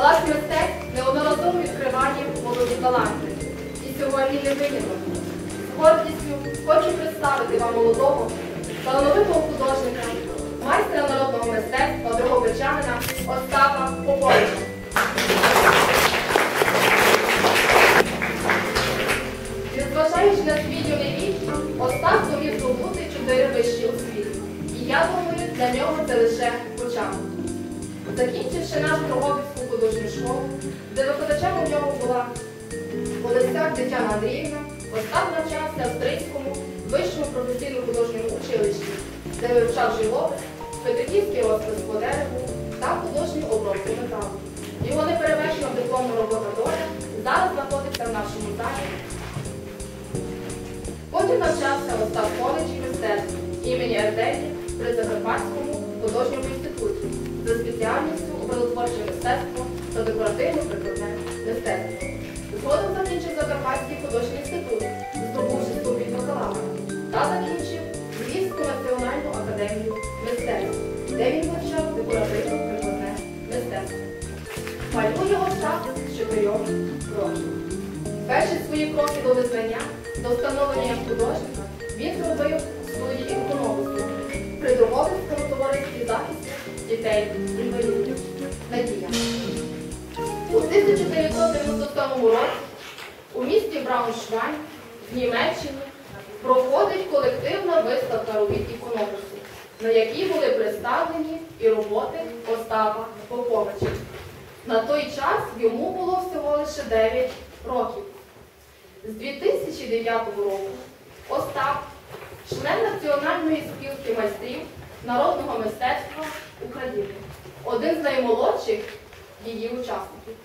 Палац мистецтв неодноразово відкриває молоді таланти. І сьогодні не виняток. З гордістю хочу представити вам молодого, талановитого художника, майстра народного мистецтва Дрогобичанина Остапа Поповича. Незважаючи на свій юний вік, Остап зумів здобути чотири вищі освіти. І я думаю, для нього це лише початок. Закінчивши нашу Дрогобицьку у нього була Олексяк Тетяна Андріївна, Остап навчався в Австрійському вищому професійному художньому училищі, де вивчав живопис, петриківський розпис по дереву та художню обробку металу. Його неперевершена дипломна робота доля зараз знаходиться в нашому залі. Потім навчався Остап коледжі мистецтв імені Артелі при Закарпатському художньому інституті за спеціальністю образотворче мистецтво та декоративно-прикладне мистецтво. Згодом закінчив Закарпатський художній інститут, здобувши ступінь бакалавра, та закінчив Львівську національну академію мистецтв, де він вивчав декоративно-прикладне мистецтво. Малює Остап з чотирьох років. Перші свої кроки до визнання, до встановлення художника він зробив у студії іконопису при Дрогобицькому товаристві захисту дітей році у місті Брауншвайн в Німеччині проходить колективна виставка робіт іконопису, на якій були представлені і роботи Остапа Поповича. На той час йому було всього лише 9 років. З 2009 року Остап, член Національної спілки майстрів народного мистецтва України, один з наймолодших її учасників.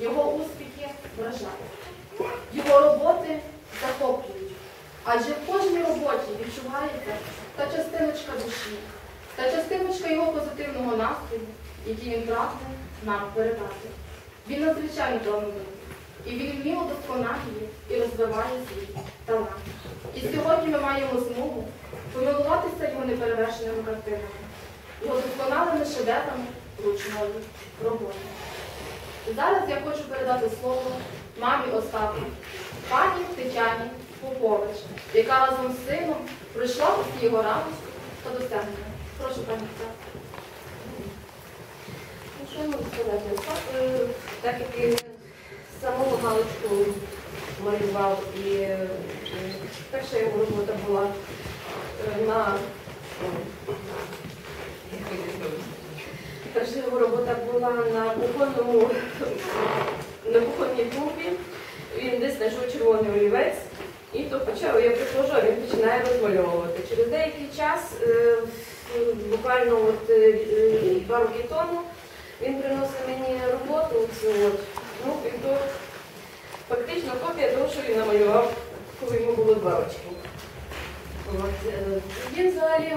Його успіхи вражають. Його роботи захоплюють. Адже в кожній роботі відчувається та частиночка душі, та частиночка його позитивного настрою, який він прагне нам передати. Він надзвичайно талановитий. І він вміло досконалює і розвиває свій талант. І сьогодні ми маємо змогу помилуватися його неперевершеними картинами, його досконалими шедеврами ручної роботи. Зараз я хочу передати слово мамі Остапа, пані Тетяні Попович, яка разом з сином прийшла усі його радості та досягнення. Прошу, пані Тетяна. Ну, що я е, Так як з самого галочку малював і е, перша його робота була е, на перша його робота була на кухонному на кухонній клубі. Він десь знайшов червоний олівець і то почав, я приходжу, а він починає розмальовувати. Через деякий час, е, буквально от, е, два роки тому, він приносив мені роботу, цю от, ну, і то фактично копія того, що він намалював, коли йому було два рочки. От, е, він взагалі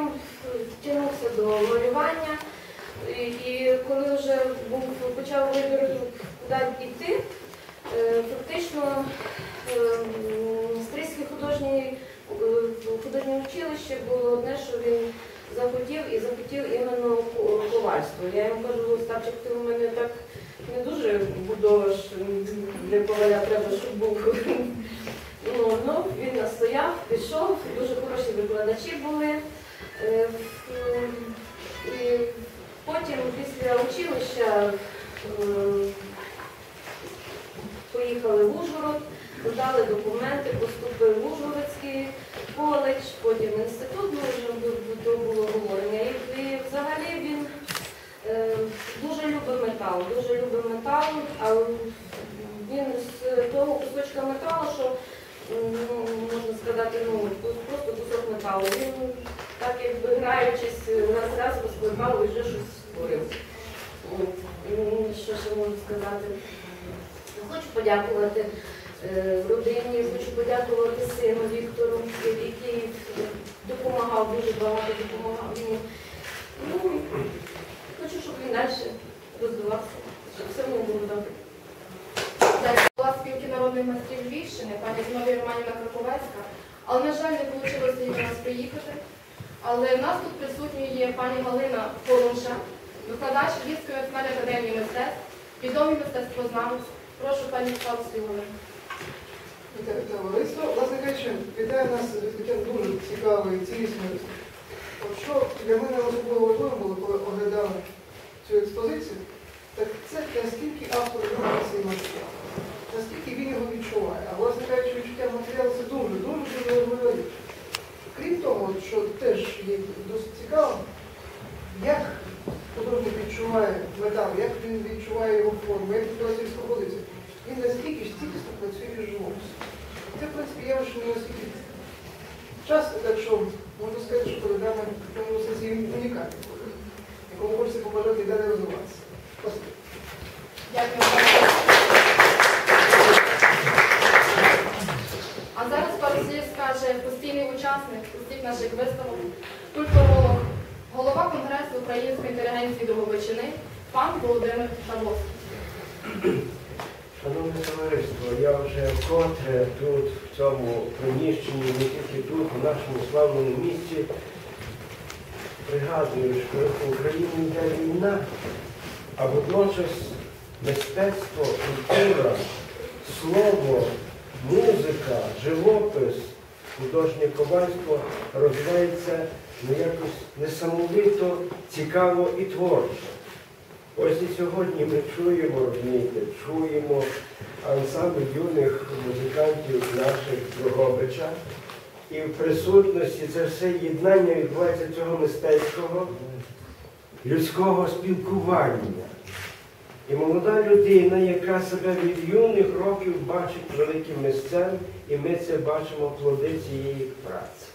втягнувся до малювання, і, коли вже був, почав вибір, куди йти, е, фактично е, Стрийське художнє, художнє училище було одне, що він захотів і захотів іменно ковальство. Я йому кажу, Остапчик, ти у мене так не дуже будоваш для коваля треба, щоб був. Ну, ну, він настояв, пішов, дуже хороші викладачі були. Е, І потім після училища поїхали в Ужгород, подали документи, поступив в Ужгородський коледж, потім в інститут, ну вже то було говорення. І, взагалі він е, дуже любить метал, дуже любить метал, а він з того кусочка металу, що ну, можна сказати, ну просто кусок металу. Він так якби граючись раз раз розкладав і вже щось створив. Що ще можу сказати? Хочу подякувати е, родині, хочу подякувати сину Віктору, який допомагав, дуже багато допомагав мені. Ну, хочу, щоб він далі розвивався, щоб все було добре. Була спілки народних майстрів Львівщини, пані Зиновія Романівна Краковецька, але, на жаль, не вийшло їй до нас приїхати. Але в нас тут присутні є пані Галина Полунша, викладач Львівської національної академії мистецтв, відомі мистецтвознавець. Прошу пані Івановну. Вітаю товариство. Власне кажучи, вітаю нас з дуже цікавої, цілісної. Що для мене особливо важливо було, коли оглядав цю експозицію, так це наскільки автор любить цей матеріал, наскільки він його відчуває. А власне кажучи, відчуття матеріалу це дуже, дуже дуже важлива річ. Крім того, от що теж є досить цікаво, як художник відчуває метал, як він відчуває його форму, як відбувається його композиція. Він настільки ж цілісно працює із живописом. Це, в принципі, я вже не настільки часто, так що можна сказати, що програма в тому сенсі унікальна, якому хочеться побажати і далі розвиватися. Дякую. А зараз пару слів скаже постійний учасник усіх наших виставок, культуролог, голова Конгресу української інтелігенції Дроговичини, пан Володимир Шабловський. Шановне товариство, я вже вкотре тут, в цьому приміщенні, не тільки тут, в нашому славному місті, пригадую, що в Україні йде війна, а водночас мистецтво, культура, слово, музика, живопис, художнє ковальство розвивається ну, якось несамовито, цікаво і творчо. Ось і сьогодні ми чуємо, розумієте, чуємо ансамбль юних музикантів наших Дрогобича. І в присутності це все єднання відбувається цього мистецького, людського спілкування. І молода людина, яка себе від юних років бачить великим місцем, і ми це бачимо плоди цієї праці.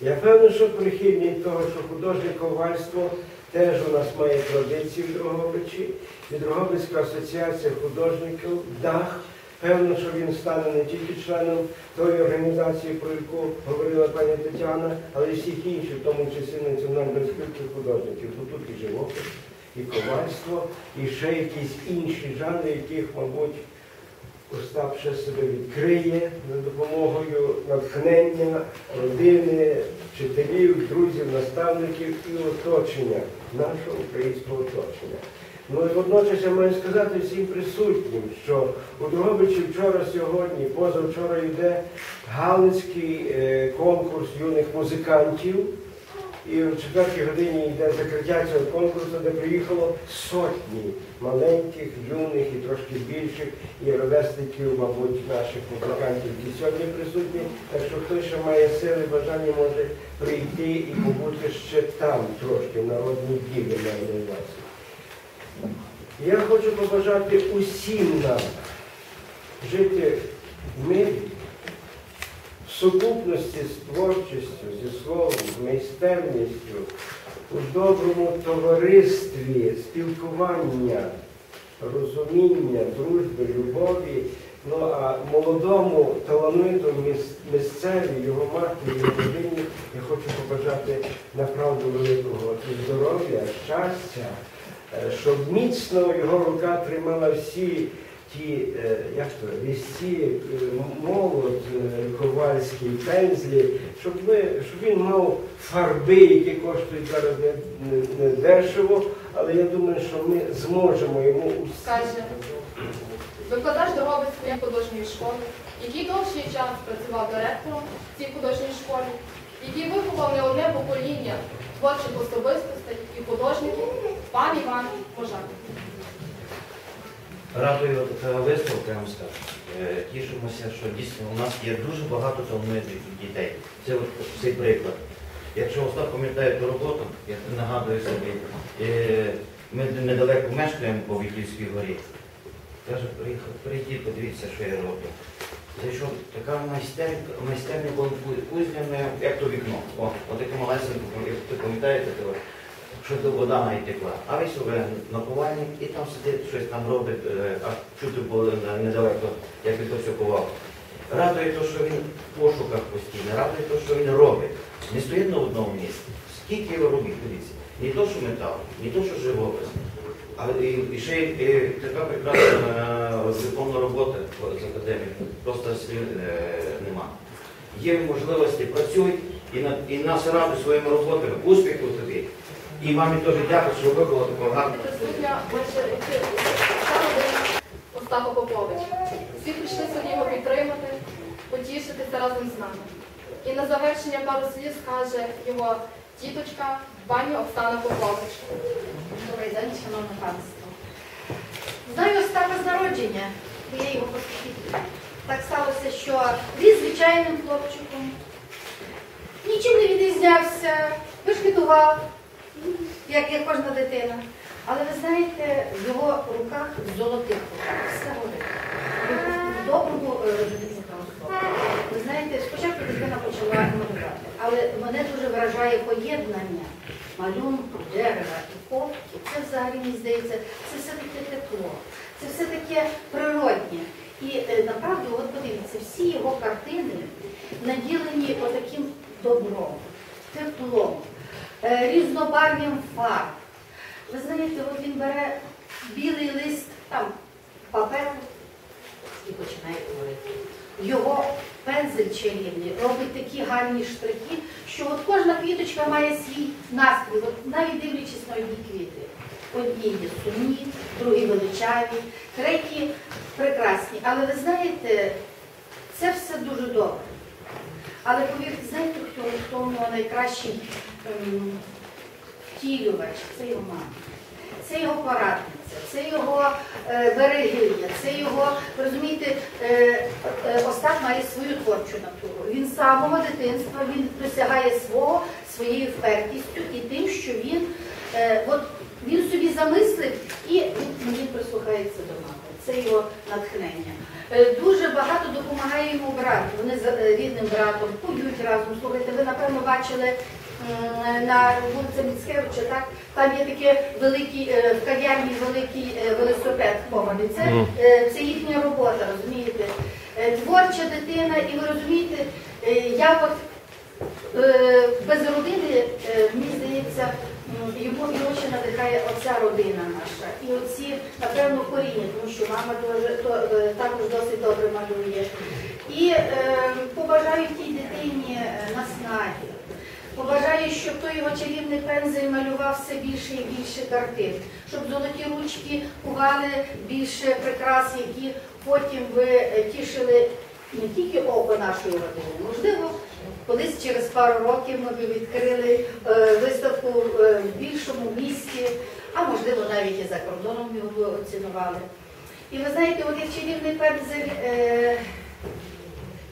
Я певно, що прихильник того, що художнє ковальство теж у нас має традиції в Дрогобичі. І Дрогобицька асоціація художників ДАХ. Певно, що він стане не тільки членом тої організації, про яку говорила пані Тетяна, але й всіх інших, в тому числі Національної спілки художників. Бо тут і живопис, і ковальство, і ще якісь інші жанри, яких, мабуть, Остап ще себе відкриє за допомогою натхнення родини, вчителів, друзів, наставників і оточення, нашого українського оточення. Ну і водночас я маю сказати всім присутнім, що у Дрогобичі вчора, сьогодні, позавчора йде Галицький е, конкурс юних музикантів. І в четвертій годині йде закриття цього конкурсу, де приїхало сотні маленьких, юних і трошки більших і ровесників, мабуть, наших музикантів, які сьогодні присутні. Так що хтось ще має сили, бажання може прийти і побути ще там трошки, ділі маю на увазі. Я хочу побажати усім нам жити в мирі, сукупності з творчістю, зі словом, з майстерністю, у доброму товаристві, спілкування, розуміння, дружби, любові. Ну а молодому талановиту місцеві, його матері, його родині я хочу побажати направду великого і здоров'я, щастя, е, щоб міцно його рука тримала всі ті, е, як то, різці, е, молот, е, ковальські, пензлі, щоб, ви, щоб він мав фарби, які коштують зараз не, не, дешево, але я думаю, що ми зможемо йому усі. Скаже, викладач Дрогобицької художньої школи, який довший час працював директором в цій художній школі, який виховав не одне покоління творчих особистостей і художників, пан Іван Можак. Радую така виставка, я вам скажу. Е, Тішимося, що дійсно у нас є дуже багато талановитих дітей. Це цей приклад. Якщо Остап пам'ятає ту роботу, я нагадую собі, е, ми недалеко мешкаємо по Віхівській горі. Каже, прийдіть, подивіться, що я роблю. Зайшов така майстерня, майстерня кузняне, як то вікно. О, отаке малесеньке, як ви пам'ятаєте, що до вода навіть текла. А весь уве наповальник і там сидить, щось там робить, е, а чути було на- недалеко, як він то все ковав. Радує те, що він в пошуках постійно, радує те, що він робить. Не стоїть на одному місці. Скільки його робить, дивіться. Не то, що метал, не то, що живопис. А і, і ще і така прекрасна е, дипломна робота з академії. Просто слів е, нема. Є можливості, працюй і, на, і нас радуй своїми роботами. Успіху. І вам і теж дякую, що ви було такого гарного. Присутня. Остапа Поповича. Всі прийшли сьогодні його підтримати, потішитися разом з нами. І на завершення пару слів скаже його тіточка пані Оксана Попович. Добрий день, шановне панство. Знаю Остапа з народження, бо я його поспілкую. Так сталося, що він звичайним хлопчиком. Нічим не відрізнявся, вишкетував, як, як кожна дитина. Але ви знаєте, в його руках золотих руках все горить. В доброму. Ви знаєте, спочатку дитина почала малювати, але мене дуже вражає поєднання малюнку, дерева і ковки. Це взагалі мені здається, це все таке тепло, це все таке природнє. І е, направду, от подивіться, всі його картини наділені отаким добром, теплом, е, різнобарв'ям фарб. Ви знаєте, от він бере білий лист там паперу і починає говорити. Його пензель чарівний робить такі гарні штрихи, що от кожна квіточка має свій настрій, от навіть дивлячись на одні квіти. Одні є сумні, другі величаві, треті прекрасні. Але ви знаєте, це все дуже добре. Але повірте, знаєте, хто тому найкращий ем, втілювач? Це його мама. Це його порадниця, це його е, берегиня, це його, розумієте, е, е, Остап має свою творчу натуру. Він з самого дитинства він досягає свого своєю впертістю і тим, що він, от, він собі замислив і він, прислухається до мами. Це його натхнення. Дуже багато допомагає йому брат. Вони з рідним братом поють разом. Слухайте, ви напевно бачили на вулиці Міцкевича, так? Там є таке великий, е, в кав'ярні великий е, велосипед хований. Це, е, це їхня робота, розумієте? Е, Творча дитина, і ви розумієте, е, я от е, без родини, е, мені здається, йому ще надихає оця родина наша. І оці, напевно, коріння, тому що мама дуже, то, е, також досить добре малює. І е, побажаю тій дитині е, наснаги. Побажаю, щоб той його чарівний пензель малював все більше і більше картин, щоб золоті ручки кували більше прикрас, які потім ви е, тішили не тільки око нашої родини, можливо, колись через пару років ми відкрили е, виставку е, в більшому місті, а можливо навіть і за кордоном його оцінували. І ви знаєте, от як чарівний пензель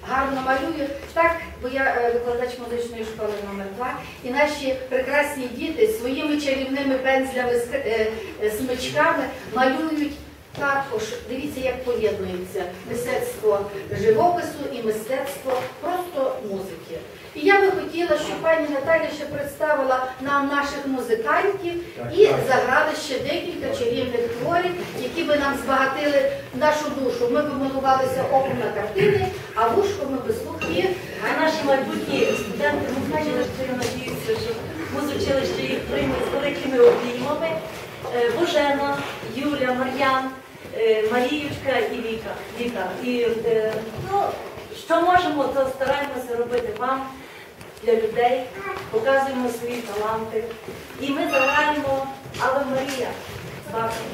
гарно малюю, так, бо я е, викладач музичної школи номер 2 і наші прекрасні діти своїми чарівними пензлями, з- е, е, смичками малюють також. Дивіться, як поєднується мистецтво живопису і мистецтво просто музики. І я би хотіла, щоб пані Наталя ще представила нам наших музикантів і заграли ще декілька чарівних творів, які би нам збагатили нашу душу. Ми б малувалися оком на картини, а вушко ми би слухи. А наші майбутні студенти Мукачева, що я надіюся, що музучилище їх прийме з великими обіймами. Е, Божена, Юля, Мар'ян, е, Маріючка і Віка. Віка. І е, ну, що можемо, то стараємося робити вам для людей, показуємо свої таланти. І ми заграємо але Марія з вашим.